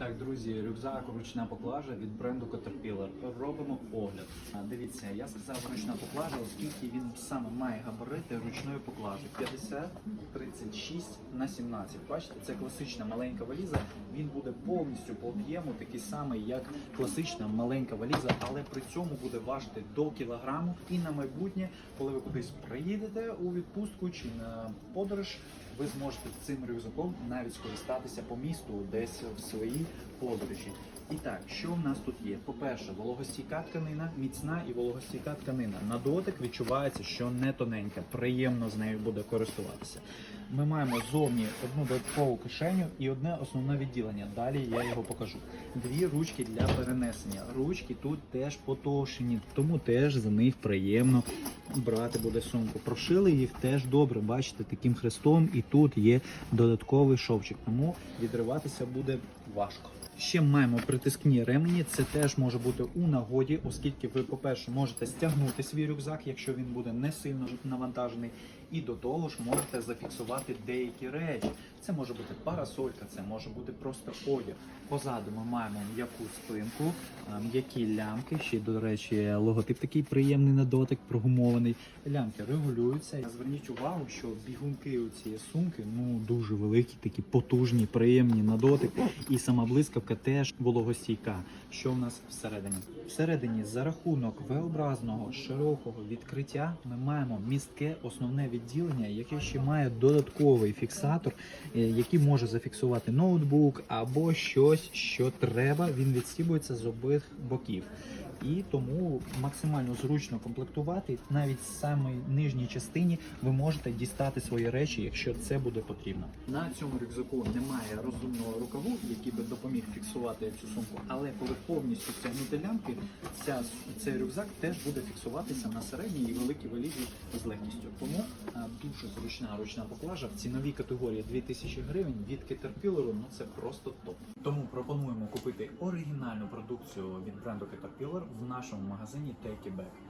Так, друзі, рюкзак ручна поклажа від бренду Caterpillar. Робимо огляд. Дивіться, я сказав ручна поклажа, оскільки він саме має габарити ручної поклажі 50, 36 на 17. Бачите, це класична маленька валіза. Він буде повністю по об'єму такий самий, як класична маленька валіза, але при цьому буде важити до кілограму. І на майбутнє, коли ви кудись приїдете у відпустку чи на подорож, ви зможете цим рюкзаком навіть скористатися по місту десь в своїй подорожі. І так, що в нас тут є? По-перше, вологостійка тканина, міцна і вологостійка тканина. На дотик відчувається, що не тоненька, приємно з нею буде користуватися. Ми маємо зовні одну додаткову кишеню і одне основне відділення. Далі я його покажу. Дві ручки для перенесення. Ручки тут теж потовщені, тому теж за них приємно брати буде сумку. Прошили їх теж добре, бачите, таким хрестом, і тут є додатковий шовчик, тому відриватися буде важко. Ще маємо притискні ремені. Це теж може бути у нагоді, оскільки ви, по-перше, можете стягнути свій рюкзак, якщо він буде не сильно навантажений, і до того ж можете зафіксувати деякі речі. Це може бути парасолька, це може бути просто одяг. Позаду ми маємо м'яку спинку, м'які лямки. Ще до речі, логотип такий приємний на дотик, прогумований. Лямки регулюються. Зверніть увагу, що бігунки у цієї сумки ну дуже великі, такі потужні, приємні на дотик. І сама блискавка теж вологостійка. Що в нас всередині? Всередині за рахунок V-образного широкого відкриття ми маємо містке основне відділення, яке ще має додатковий фіксатор, е, який може зафіксувати ноутбук або щось, що треба. Він відстібується з обох боків. І тому максимально зручно комплектувати. Навіть в самій нижній частині ви можете дістати свої речі, якщо це буде потрібно. На цьому рюкзаку немає розумного рукаву, який би допоміг фіксувати цю сумку. Але коли повністю стягнути лямки, ця цей рюкзак теж буде фіксуватися на середній і великій валізі з легкістю. Тому дуже зручна ручна поклажа в ціновій категорії 2000 гривень від Caterpillar, ну це просто топ. Тому пропонуємо купити оригінальну продукцію від бренду Caterpillar в нашому магазині Take It Back.